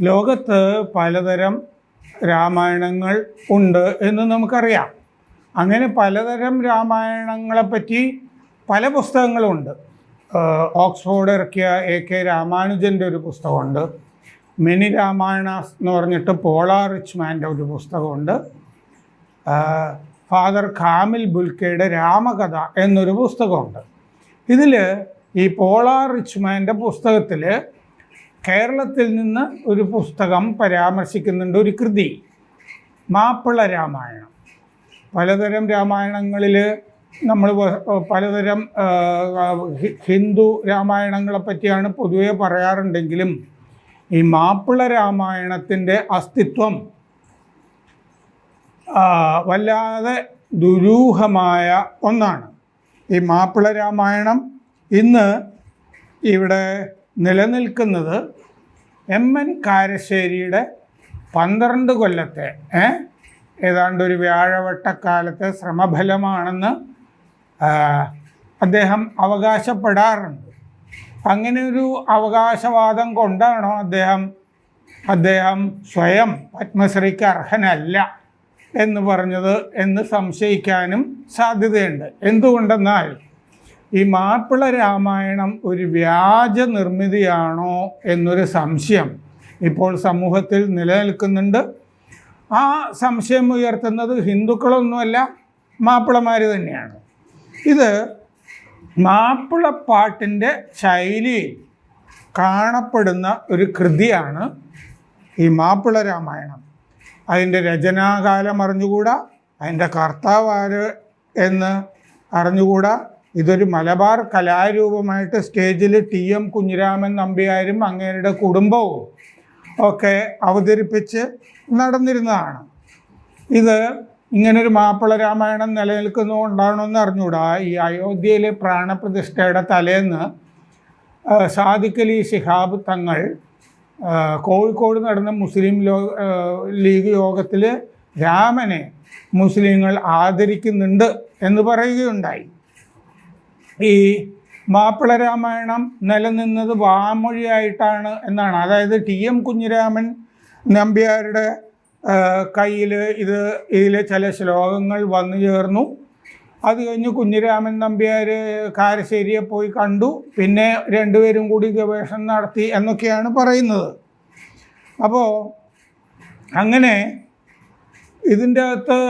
ലോകത്ത് പലതരം രാമായണങ്ങൾ ഉണ്ട് എന്ന് നമുക്കറിയാം. അങ്ങനെ പലതരം രാമായണങ്ങളെപ്പറ്റി പല പുസ്തകങ്ങളുമുണ്ട് ഓക്സ്ഫോർഡ് ഇറക്കിയ എ കെ രാമാനുജന്റെ ഒരു പുസ്തകമുണ്ട്. മെനി രാമായണാസ് എന്ന് പറഞ്ഞിട്ട് പോളാ റിച്ച്മാന്റെ ഒരു പുസ്തകമുണ്ട്. ഫാദർ ഖാമിൽ ബുൽക്കയുടെ രാമകഥ എന്നൊരു പുസ്തകമുണ്ട്. ഇതിൽ ഈ പോളാ റിച്ച്മാന്റെ പുസ്തകത്തിൽ കേരളത്തിൽ നിന്ന് ഒരു പുസ്തകം പരാമർശിക്കുന്നുണ്ട് ഒരു കൃതി. മാപ്പിള രാമായണം. പലതരം രാമായണങ്ങളിൽ നമ്മൾ പലതരം ഹിന്ദു രാമായണങ്ങളെ പറ്റിയാണ് പൊതുവെ പറയാറുണ്ടെങ്കിലും ഈ മാപ്പിള രാമായണത്തിന്റെ അസ്തിത്വം വല്ലാതെ ദുരൂഹമായ ഒന്നാണ്. ഈ മാപ്പിള രാമായണം ഇന്ന് ഇവിടെ നിലനിൽക്കുന്നത് എം എൻ കാരശ്ശേരിയുടെ പന്ത്രണ്ട് കൊല്ലത്തെ ഏതാണ്ട് ഒരു വ്യാഴവട്ടക്കാലത്തെ ശ്രമഫലമാണെന്ന് അദ്ദേഹം അവകാശപ്പെടാറുണ്ട്. അങ്ങനെ ഒരു അവകാശവാദം കൊണ്ടാണോ അദ്ദേഹം അദ്ദേഹം സ്വയം പത്മശ്രീക്ക് അർഹനല്ല എന്ന് പറഞ്ഞത് എന്ന് സംശയിക്കാനും സാധ്യതയുണ്ട്. എന്തുകൊണ്ടെന്നാൽ ഈ മാപ്പിള രാമായണം ഒരു വ്യാജ നിർമ്മിതിയാണോ എന്നൊരു സംശയം ഇപ്പോൾ സമൂഹത്തിൽ നിലനിൽക്കുന്നുണ്ട്. ആ സംശയം ഉയർത്തുന്നത് ഹിന്ദുക്കളൊന്നുമല്ല മാപ്പിളമാർ തന്നെയാണ്. ഇത് മാപ്പിളപ്പാട്ടിന്റെ ശൈലിയിൽ കാണപ്പെടുന്ന ഒരു കൃതിയാണ് ഈ മാപ്പിള രാമായണം. അതിന്റെ രചനാകാലം അറിഞ്ഞുകൂടാ? അതിന്റെ കർത്താവ് ആര് എന്ന് അറിഞ്ഞുകൂടാ? ഇതൊരു മലബാർ കലാരൂപമായിട്ട് സ്റ്റേജിൽ ടി എം കുഞ്ഞിരാമൻ നമ്പ്യാരും അങ്ങേരുടെ കുടുംബവും ഒക്കെ അവതരിപ്പിച്ച് നടന്നിരുന്നതാണ്. ഇത് ഇങ്ങനൊരു മാപ്പിള രാമായണം നിലനിൽക്കുന്നതുകൊണ്ടാണോ എന്ന് അറിഞ്ഞുകൂടാ ഈ അയോധ്യയിലെ പ്രാണപ്രതിഷ്ഠയുടെ തലേന്ന് സാദിഖലി സാദിഖ് ശിഹാബ് തങ്ങൾ കോഴിക്കോട് നടന്ന മുസ്ലിം ലോ ലീഗ് യോഗത്തിൽ രാമനെ മുസ്ലിങ്ങൾ ആദരിക്കുന്നുണ്ട് എന്ന് പറയുകയുണ്ടായി. ഈ മാപ്പിള രാമായണം നിലനിന്നത് വാമൊഴിയായിട്ടാണ് എന്നാണ്. അതായത് ടി എം കുഞ്ഞിരാമൻ നമ്പ്യാരുടെ കയ്യിൽ ഇത് ഇതിലെ ചില ശ്ലോകങ്ങൾ വന്നു ചേർന്നു. അത് കഴിഞ്ഞ് കുഞ്ഞിരാമൻ നമ്പ്യാർ കാരശ്ശേരിയെ പോയി കണ്ടു. പിന്നെ രണ്ടുപേരും കൂടി ഗവേഷണം നടത്തി എന്നൊക്കെയാണ് പറയുന്നത്. അപ്പോൾ അങ്ങനെ ഇതിന്റെ അകത്ത്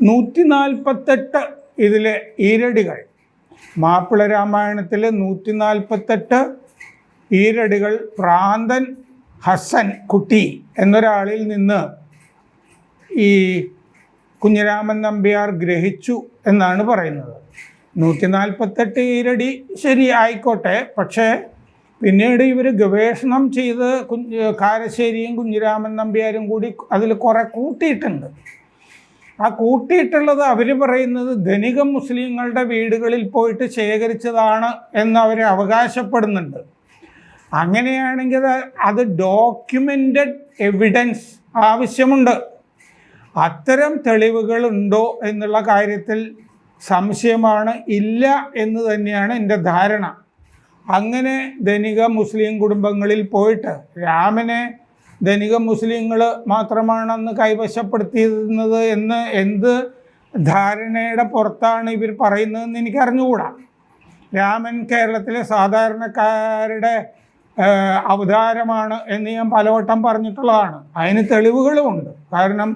നൂറ്റി നാൽപ്പത്തെട്ട് ഇതിലെ ഈരടികൾ മാപ്പിള രാമായണത്തിലെ നൂറ്റി നാൽപ്പത്തെട്ട് ഈരടികൾ പ്രാന്തൻ ഹസൻ കുട്ടി എന്നൊരാളിൽ നിന്ന് ഈ കുഞ്ഞിരാമൻ നമ്പ്യാർ ഗ്രഹിച്ചു എന്നാണ് പറയുന്നത്. നൂറ്റി നാൽപ്പത്തെട്ട് ഈരടി ശരി ആയിക്കോട്ടെ പക്ഷേ പിന്നീട് ഇവർ ഗവേഷണം ചെയ്ത് കുഞ്ഞ് കാരശ്ശേരിയും കുഞ്ഞിരാമൻ നമ്പ്യാരും കൂടി അതിൽ കുറേ കൂട്ടിയിട്ടുണ്ട്. ആ കൂട്ടിയിട്ടുള്ളത് അവർ പറയുന്നത് ധനിക മുസ്ലിങ്ങളുടെ വീടുകളിൽ പോയിട്ട് ശേഖരിച്ചതാണ് എന്ന് അവർ അവകാശപ്പെടുന്നുണ്ട്. അങ്ങനെയാണെങ്കിൽ അത് ഡോക്യുമെന്റഡ് എവിഡൻസ് ആവശ്യമുണ്ട്. അത്തരം തെളിവുകളുണ്ടോ എന്നുള്ള കാര്യത്തിൽ സംശയമാണ് ഇല്ല എന്ന് തന്നെയാണ് എന്റെ ധാരണ. അങ്ങനെ ധനിക മുസ്ലിം കുടുംബങ്ങളിൽ പോയിട്ട് രാമനെ ധനിക മുസ്ലിങ്ങൾ മാത്രമാണെന്ന് കൈവശപ്പെടുത്തിയിരുന്നത് എന്ന് എന്ത് ധാരണയുടെ പുറത്താണ് ഇവർ പറയുന്നതെന്ന് എനിക്ക് അറിഞ്ഞുകൂടാ രാമൻ കേരളത്തിലെ സാധാരണക്കാരുടെ അവതാരമാണ് എന്ന് ഞാൻ പലവട്ടം പറഞ്ഞിട്ടുള്ളതാണ്. അതിന് തെളിവുകളുമുണ്ട്. കാരണം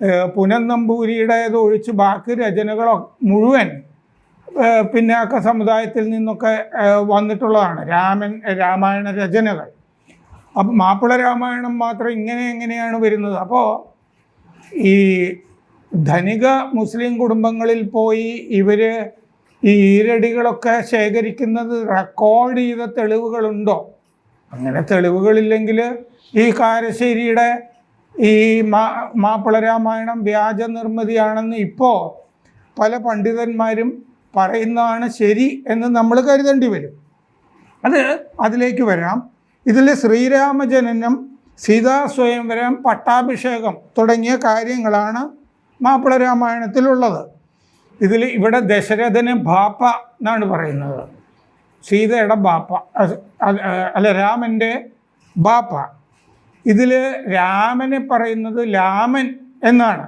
ആ, പുനൻ നമ്പൂരിയുടേത് ഒഴിച്ച് ബാക്കി രചനകളോ മുഴുവൻ പിന്നാക്ക സമുദായത്തിൽ നിന്നൊക്കെ വന്നിട്ടുള്ളതാണ്. രാമൻ രാമായണ രചനകൾ. അപ്പം മാപ്പിള രാമായണം മാത്രം ഇങ്ങനെ എങ്ങനെയാണ് വരുന്നത്? അപ്പോൾ ഈ ധനിക മുസ്ലിം കുടുംബങ്ങളിൽ പോയി ഇവർ ഈ ഈരടികളൊക്കെ ശേഖരിക്കുന്നത് റെക്കോർഡ് ചെയ്ത തെളിവുകളുണ്ടോ? അങ്ങനെ തെളിവുകളില്ലെങ്കിൽ ഈ കാരശ്ശേരിയുടെ ഈ മാ മാപ്പിള രാമായണം വ്യാജ നിർമ്മിതിയാണെന്ന് ഇപ്പോൾ പല പണ്ഡിതന്മാരും പറയുന്നതാണ് ശരി എന്ന് നമ്മൾ കരുതേണ്ടി വരും. അത് അതിലേക്ക് വരാം. ഇതിൽ ശ്രീരാമജനനം സീതാ സ്വയംവരം പട്ടാഭിഷേകം തുടങ്ങിയ കാര്യങ്ങളാണ് മാപ്പിള രാമായണത്തിലുള്ളത്. ഇതിൽ ഇവിടെ ദശരഥന് ബാപ്പ എന്നാണ് പറയുന്നത്. സീതയുടെ ബാപ്പ അല്ല രാമന്റെ ബാപ്പ. ഇതിൽ രാമനെ പറയുന്നത് ലാമൻ എന്നാണ്.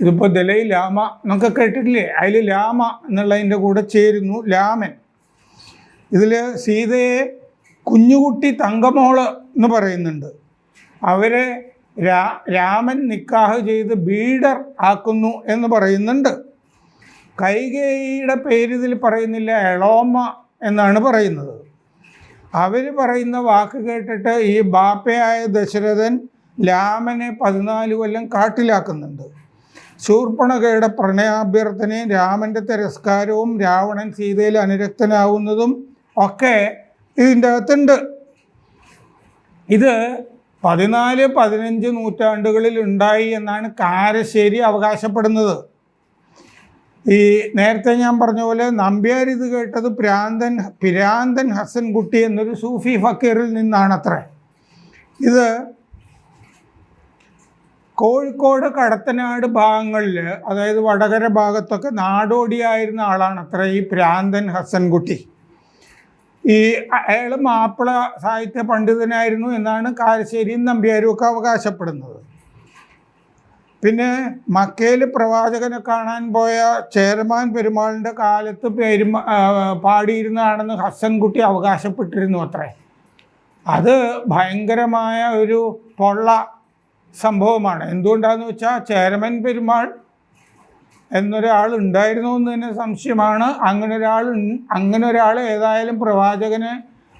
ഇതിപ്പോൾ ദലൈ ലാമ എന്നൊക്കെ കേട്ടിട്ടില്ലേ? അതിൽ ലാമ എന്നുള്ളതിന്റെ കൂടെ ചേരുന്നു ലാമൻ. ഇതിൽ സീതയെ കുഞ്ഞുകുട്ടി തങ്കമോൾ എന്ന് പറയുന്നുണ്ട്. അവരെ രാ രാമൻ നിക്കാഹ് ചെയ്ത് ബീഡർ ആക്കുന്നു എന്ന് പറയുന്നുണ്ട്. കൈകേയിയുടെ പേര് ഇതിൽ പറയുന്നില്ല എളോമ എന്നാണ് പറയുന്നത്. അവർ പറയുന്ന വാക്ക് കേട്ടിട്ട് ഈ ബാപ്പയായ ദശരഥൻ രാമനെ പതിനാല് കൊല്ലം കാട്ടിലാക്കുന്നുണ്ട്. ശൂർപ്പണകയുടെ പ്രണയാഭ്യർത്ഥനയും രാമന്റെ തിരസ്കാരവും രാവണൻ സീതയിൽ അനുരക്തനാവുന്നതും ഒക്കെ ഇതിന്റെ അകത്തുണ്ട്. ഇത് പതിനാല് പതിനഞ്ച് നൂറ്റാണ്ടുകളിൽ ഉണ്ടായി എന്നാണ് കാരശ്ശേരി അവകാശപ്പെടുന്നത്. ഈ നേരത്തെ ഞാൻ പറഞ്ഞ പോലെ നമ്പ്യാർ ഇത് കേട്ടത് പ്രാന്തൻ പിരാന്തൻ ഹസൻകുട്ടി എന്നൊരു സൂഫി ഫക്കീറിൽ നിന്നാണത്രേ. ഇത് കോഴിക്കോട് കടത്തനാട് ഭാഗങ്ങളിൽ അതായത് വടകര ഭാഗത്തൊക്കെ നാടോടിയായിരുന്ന ആളാണ് അത്ര ഈ പ്രാന്തൻ ഹസൻകുട്ടി. ഈ അയാൾ മാപ്പിള സാഹിത്യ പണ്ഡിതനായിരുന്നു എന്നാണ് കാരശ്ശേരിയും നമ്പ്യാരും ഒക്കെ അവകാശപ്പെടുന്നത്. പിന്നെ മക്കയിൽ പ്രവാചകനെ കാണാൻ പോയ ചേരമാൻ പെരുമാളിന്റെ കാലത്ത് പെരുമാ പാടിയിരുന്നതാണെന്ന് ഹസൻകുട്ടി അവകാശപ്പെട്ടിരുന്നു അത്രേ. അത് ഭയങ്കരമായ ഒരു പൊള്ള സംഭവമാണ്. എന്തുകൊണ്ടാന്ന് വെച്ചാൽ ചേരമൻ പെരുമാൾ എന്നൊരാൾ ഉണ്ടായിരുന്നു എന്ന് തന്നെ സംശയമാണ്. അങ്ങനെ ഒരാൾ അങ്ങനെ ഒരാൾ ഏതായാലും പ്രവാചകനെ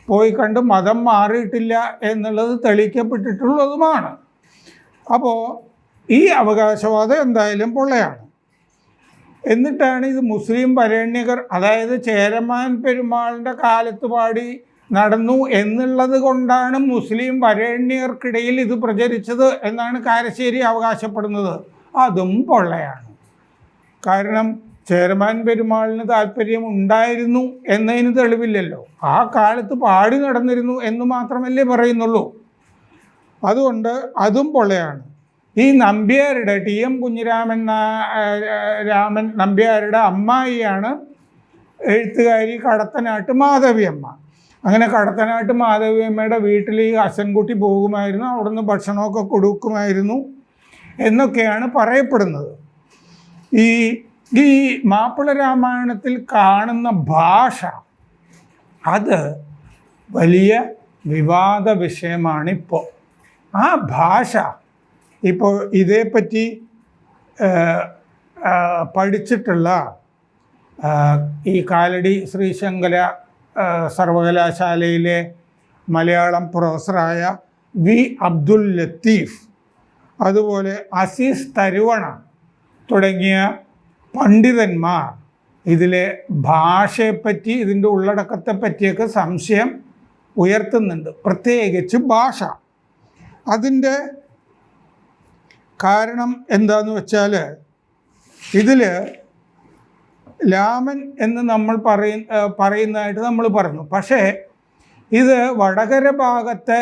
പോയി കണ്ട് മതം മാറിയിട്ടില്ല എന്നുള്ളത് തെളിയിക്കപ്പെട്ടിട്ടുള്ളതുമാണ്. അപ്പോൾ ഈ അവകാശവാദം എന്തായാലും പൊള്ളയാണ്. എന്നിട്ടാണ് ഇത് മുസ്ലിം വരേണ്യകർ അതായത് ചേരമാൻ പെരുമാളിന്റെ കാലത്ത് പാടി നടന്നു എന്നുള്ളത് കൊണ്ടാണ് മുസ്ലിം വരേണ്യർക്കിടയിൽ ഇത് പ്രചരിച്ചത് എന്നാണ് കാരശ്ശേരി അവകാശപ്പെടുന്നത്. അതും പൊള്ളയാണ്. കാരണം ചെയർമാൻ പെരുമാളിന് താല്പര്യം ഉണ്ടായിരുന്നു എന്നതിന് തെളിവില്ലല്ലോ. ആ കാലത്ത് പാടി നടന്നിരുന്നു എന്ന് മാത്രമല്ലേ പറയുന്നുള്ളൂ. അതുകൊണ്ട് അതും പൊള്ളയാണ്. ഈ നമ്പ്യാരുടെ ടി എം കുഞ്ഞിരാമൻ രാമൻ നമ്പ്യാരുടെ അമ്മായിയാണ് എഴുത്തുകാരി കടത്തനാട്ട് മാധവിയമ്മ അങ്ങനെ കടത്തനാട്ട് മാധവിയമ്മയുടെ വീട്ടിൽ ഈ അശൻകുട്ടി പോകുമായിരുന്നു അവിടുന്ന് ഭക്ഷണമൊക്കെ കൊടുക്കുമായിരുന്നു എന്നൊക്കെയാണ് പറയപ്പെടുന്നത്. ഈ ഈ മാപ്പിള രാമായണത്തിൽ കാണുന്ന ഭാഷ അത് വലിയ വിവാദ വിഷയമാണിപ്പോൾ ആ ഭാഷ ഇപ്പോൾ ഇതേപ്പറ്റി പഠിച്ചിട്ടുള്ള ഈ കാലടി ശ്രീശങ്കര സർവകലാശാലയിലെ മലയാളം പ്രൊഫസറായ വി അബ്ദുൽ ലത്തീഫ് അതുപോലെ അസീസ് തരുവണ തുടങ്ങിയ പണ്ഡിതന്മാർ ഇതിലെ ഭാഷയെപ്പറ്റി ഇതിന്റെ ഉള്ളടക്കത്തെ പറ്റിയൊക്കെ സംശയം ഉയർത്തുന്നുണ്ട്. പ്രത്യേകിച്ച് ഭാഷ. അതിന്റെ കാരണം എന്താന്ന് വെച്ചാൽ ഇതിൽ ലാമൻ എന്ന് നമ്മൾ പറയ പറയുന്നതായിട്ട് നമ്മൾ പറഞ്ഞു. പക്ഷേ ഇത് വടകര ഭാഗത്തെ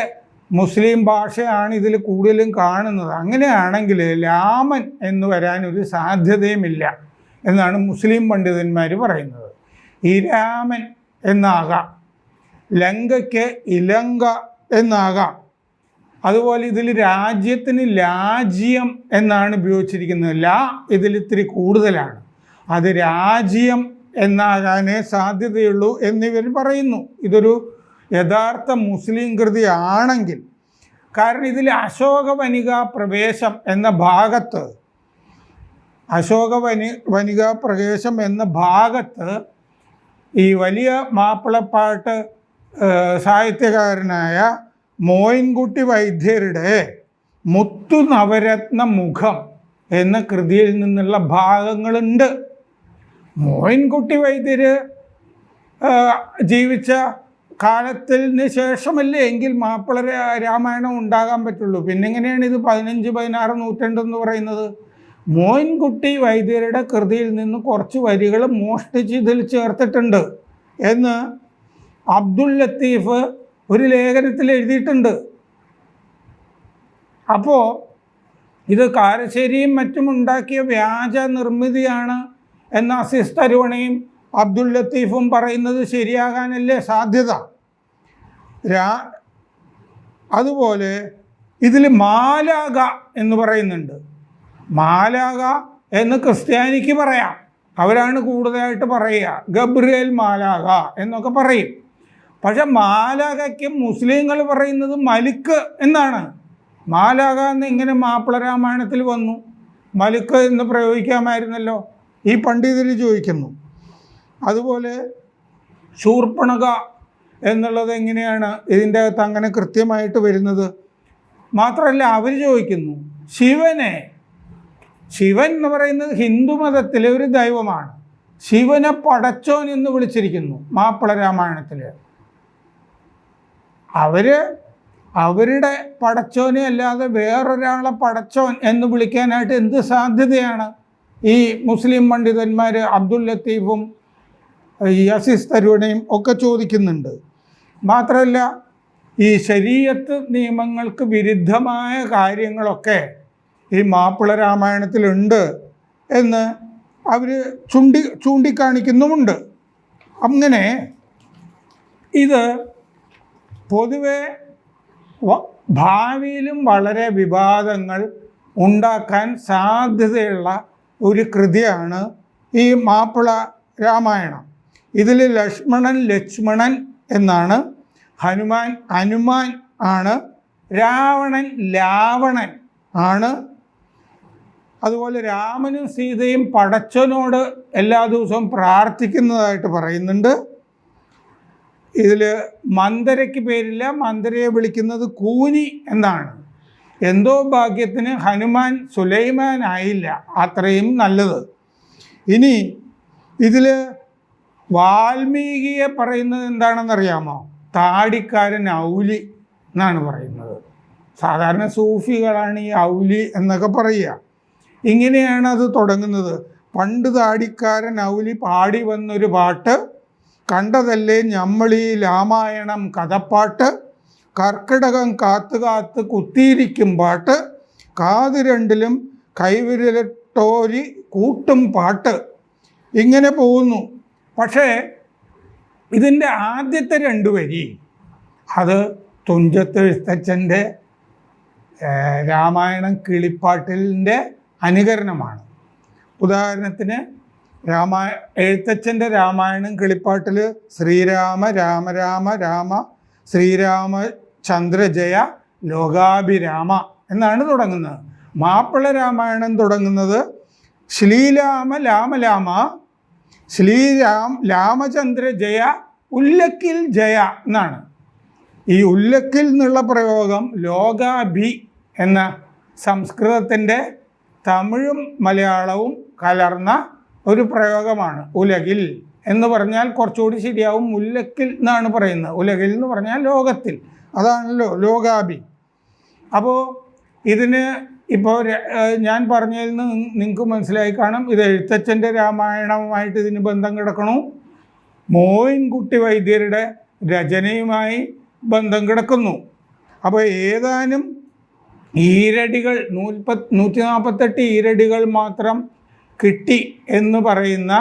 മുസ്ലിം ഭാഷയാണ് ഇതിൽ കൂടുതലും കാണുന്നത്. അങ്ങനെയാണെങ്കിൽ ലാമൻ എന്ന് വരാനൊരു സാധ്യതയുമില്ല എന്നാണ് മുസ്ലിം പണ്ഡിതന്മാർ പറയുന്നത്. ഈ രാമൻ എന്നാകാം. ലങ്കയ്ക്ക് ഇലങ്ക എന്നാകാം. അതുപോലെ ഇതിൽ രാജ്യത്തിന് രാജ്യം എന്നാണ് ഉപയോഗിച്ചിരിക്കുന്നത്. ലാ ഇതിൽ ഇത്തിരി കൂടുതലാണ്. അത് രാജ്യം എന്നാകാനേ സാധ്യതയുള്ളൂ എന്നിവർ പറയുന്നു. ഇതൊരു യഥാർത്ഥ മുസ്ലിം കൃതി ആണെങ്കിൽ കാരണം ഇതിൽ അശോകവനിക പ്രവേശം എന്ന ഭാഗത്ത് അശോകവനി വനിക പ്രവേശം എന്ന ഭാഗത്ത് ഈ വലിയ മാപ്പിളപ്പാട്ട് സാഹിത്യകാരനായ മോയിൻകുട്ടി വൈദ്യരുടെ മുത്തു നവരത്ന മുഖം എന്ന കൃതിയിൽ നിന്നുള്ള ഭാഗങ്ങളുണ്ട്. മോയിൻകുട്ടി വൈദ്യർ ജീവിച്ച കാലത്തിന് ശേഷമല്ലേ എങ്കിൽ മാപ്പിള രാ- രാമായണം ഉണ്ടാകാൻ പറ്റുള്ളൂ. പിന്നെ എങ്ങനെയാണ് ഇത് പതിനഞ്ച് പതിനാറ് നൂറ്റാണ്ടെന്ന് പറയുന്നത്? മോയിൻകുട്ടി വൈദ്യരുടെ കൃതിയിൽ നിന്ന് കുറച്ച് വരികൾ മോഷ്ടിച്ച് ഇതിൽ ചേർത്തിട്ടുണ്ട് എന്ന് അബ്ദുൽ ലത്തീഫ് ഒരു ലേഖനത്തിൽ എഴുതിയിട്ടുണ്ട്. അപ്പോൾ ഇത് കാരശ്ശേരിയും മറ്റും ഉണ്ടാക്കിയ വ്യാജ നിർമ്മിതിയാണ് എന്ന അസിസ് തരുവണയും അബ്ദുൽ ലത്തീഫും പറയുന്നത് ശരിയാകാനല്ലേ സാധ്യത? രാ അതുപോലെ ഇതിൽ മാലാക എന്ന് പറയുന്നുണ്ട്. മാലാക എന്ന് ക്രിസ്ത്യാനിക്ക് പറയാം. അവരാണ് കൂടുതലായിട്ട് പറയുക. ഗബ്രിയേൽ മാലാക എന്നൊക്കെ പറയും. പക്ഷെ മാലാകയ്ക്ക് മുസ്ലിങ്ങൾ പറയുന്നത് മലിക്ക് എന്നാണ്. മാലാക എന്ന് ഇങ്ങനെ മാപ്പിള രാമായണത്തിൽ വന്നു? മലിക്ക് എന്ന് പ്രയോഗിക്കാമായിരുന്നല്ലോ? ഈ പണ്ഡിതർ ചോദിക്കുന്നു. അതുപോലെ ശൂർപ്പണക എന്നുള്ളത് എങ്ങനെയാണ് ഇതിന്റെ അകത്ത് അങ്ങനെ കൃത്യമായിട്ട് വരുന്നത്? മാത്രമല്ല അവർ ചോദിക്കുന്നു ശിവനെ ശിവൻ എന്ന് പറയുന്നത് ഹിന്ദു മതത്തിലെ ഒരു ദൈവമാണ്. ശിവനെ പടച്ചോൻ എന്ന് വിളിച്ചിരിക്കുന്നു മാപ്പിള രാമായണത്തിൽ അവർ അവരുടെ പടച്ചോനെ അല്ലാതെ വേറൊരാളെ പടച്ചോൻ എന്ന് വിളിക്കാനായിട്ട് എന്ത് സാധ്യതയാണ്? ഈ മുസ്ലിം പണ്ഡിതന്മാർ അബ്ദുൽ ലത്തീഫും യസിസ് തരുവണയും ഒക്കെ ചോദിക്കുന്നുണ്ട്. മാത്രമല്ല ഈ ശരീരത്ത് നിയമങ്ങൾക്ക് വിരുദ്ധമായ കാര്യങ്ങളൊക്കെ ഈ മാപ്പിള രാമായണത്തിലുണ്ട് എന്ന് അവർ ചൂണ്ടി ചൂണ്ടിക്കാണിക്കുന്നുമുണ്ട്. അങ്ങനെ ഇത് പൊതുവെ ഭാവിയിലും വളരെ വിവാദങ്ങൾ ഉണ്ടാക്കാൻ സാധ്യതയുള്ള ഒരു കൃതിയാണ് ഈ മാപ്പിള രാമായണം. ഇതിൽ ലക്ഷ്മണൻ ലക്ഷ്മണൻ എന്നാണ്. ഹനുമാൻ ഹനുമാൻ ആണ്. രാവണൻ ലാവണൻ ആണ്. അതുപോലെ രാമനും സീതയും പടച്ചനോട് എല്ലാ ദിവസവും പ്രാർത്ഥിക്കുന്നതായിട്ട് പറയുന്നുണ്ട്. ഇതിൽ മന്ദരയ്ക്ക് പേരില്ല. മന്ദരയെ വിളിക്കുന്നത് കൂനി എന്നാണ്. എന്തോ ഭാഗ്യത്തിന് ഹനുമാൻ സുലൈമാൻ ആയില്ല. അത്രയും നല്ലത്. ഇനി ഇതിൽ വാൽമീകിയെ പറയുന്നത് എന്താണെന്നറിയാമോ? താടിക്കാരൻ ഔലി എന്നാണ് പറയുന്നത്. സാധാരണ സൂഫികളാണ് ഈ ഔലി എന്നൊക്കെ പറയുക. ഇങ്ങനെയാണ് അത് തുടങ്ങുന്നത്. പണ്ട് താടിക്കാരൻ ഔലി പാടി വന്നൊരു പാട്ട് കണ്ടതല്ലേ ഞമ്മളീ രാമായണം കഥപ്പാട്ട് കർക്കിടകം കാത്തു കാത്ത് കുത്തിയിരിക്കും പാട്ട് കാത് രണ്ടിലും കൈവിരലട്ടോരി കൂട്ടും പാട്ട്. ഇങ്ങനെ പോകുന്നു. പക്ഷേ ഇതിന്റെ ആദ്യത്തെ രണ്ട് വരി അത് തുഞ്ചത്തെഴുത്തച്ഛന്റെ രാമായണം കിളിപ്പാട്ടിലിന്റെ അനുകരണമാണ്. ഉദാഹരണത്തിന് രാമാ എഴുത്തച്ഛന്റെ രാമായണം കിളിപ്പാട്ടിൽ ശ്രീരാമ രാമരാമ രാമ ശ്രീരാമ ചന്ദ്രജയ ജയ ലോകാഭിരാമ എന്നാണ് തുടങ്ങുന്നത്. മാപ്പിള രാമായണം തുടങ്ങുന്നത് ശ്രീരാമ ലാമ ശ്രീരാം രാമചന്ദ്ര ജയ ഉല്ലക്കിൽ ജയ എന്നാണ്. ഈ ഉല്ലക്കിൽ എന്നുള്ള പ്രയോഗം ലോകാഭി എന്ന സംസ്കൃതത്തിന്റെ തമിഴും മലയാളവും കലർന്ന ഒരു പ്രയോഗമാണ്. ഉലകിൽ എന്ന് പറഞ്ഞാൽ കുറച്ചുകൂടി ശരിയാവും. ഉല്ലക്കിൽ എന്നാണ് പറയുന്നത്. ഉലകിൽ എന്ന് പറഞ്ഞാൽ ലോകത്തിൽ. അതാണല്ലോ ലോകാഭി. അപ്പോൾ ഇതിന് ഇപ്പോൾ ഞാൻ പറഞ്ഞതിൽ നിന്ന് നിങ്ങൾക്ക് മനസ്സിലായി കാണും. ഇത് എഴുത്തച്ഛന്റെ രാമായണവുമായിട്ട് ഇതിന് ബന്ധം കിടക്കണു. മോയിൻകുട്ടി വൈദ്യരുടെ രചനയുമായി ബന്ധം കിടക്കുന്നു. അപ്പോൾ ഏതാനും ഈരടികൾ നൂൽപത് നൂറ്റി നാൽപ്പത്തെട്ട് ഈരടികൾ മാത്രം കിട്ടി എന്ന് പറയുന്ന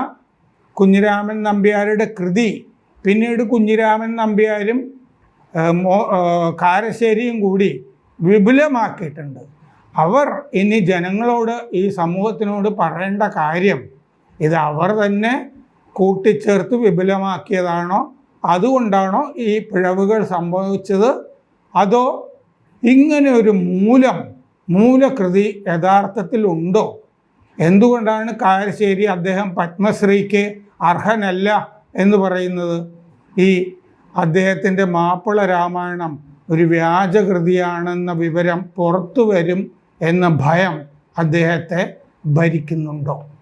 കുഞ്ഞിരാമൻ നമ്പ്യാരുടെ കൃതി. പിന്നീട് കുഞ്ഞിരാമൻ നമ്പ്യാരും കാരശ്ശേരിയും കൂടി വിപുലമാക്കിയിട്ടുണ്ട്. അവർ ഇനി ജനങ്ങളോട് ഈ സമൂഹത്തിനോട് പറയേണ്ട കാര്യം ഇത് അവർ തന്നെ കൂട്ടിച്ചേർത്ത് വിപുലമാക്കിയതാണോ? അതുകൊണ്ടാണോ ഈ പിഴവുകൾ സംഭവിച്ചത്? അതോ ഇങ്ങനെ ഒരു മൂലം മൂലകൃതി യഥാർത്ഥത്തിൽ ഉണ്ടോ? എന്തുകൊണ്ടാണ് കാരശ്ശേരി അദ്ദേഹം പത്മശ്രീക്ക് അർഹനല്ല എന്ന് പറയുന്നത്? ഈ അദ്ദേഹത്തിന്റെ മാപ്പിള രാമായണം ഒരു വ്യാജകൃതിയാണെന്ന വിവരം പുറത്തു വരും എന്ന ഭയം അദ്ദേഹത്തെ ഭരിക്കുന്നുണ്ടോ?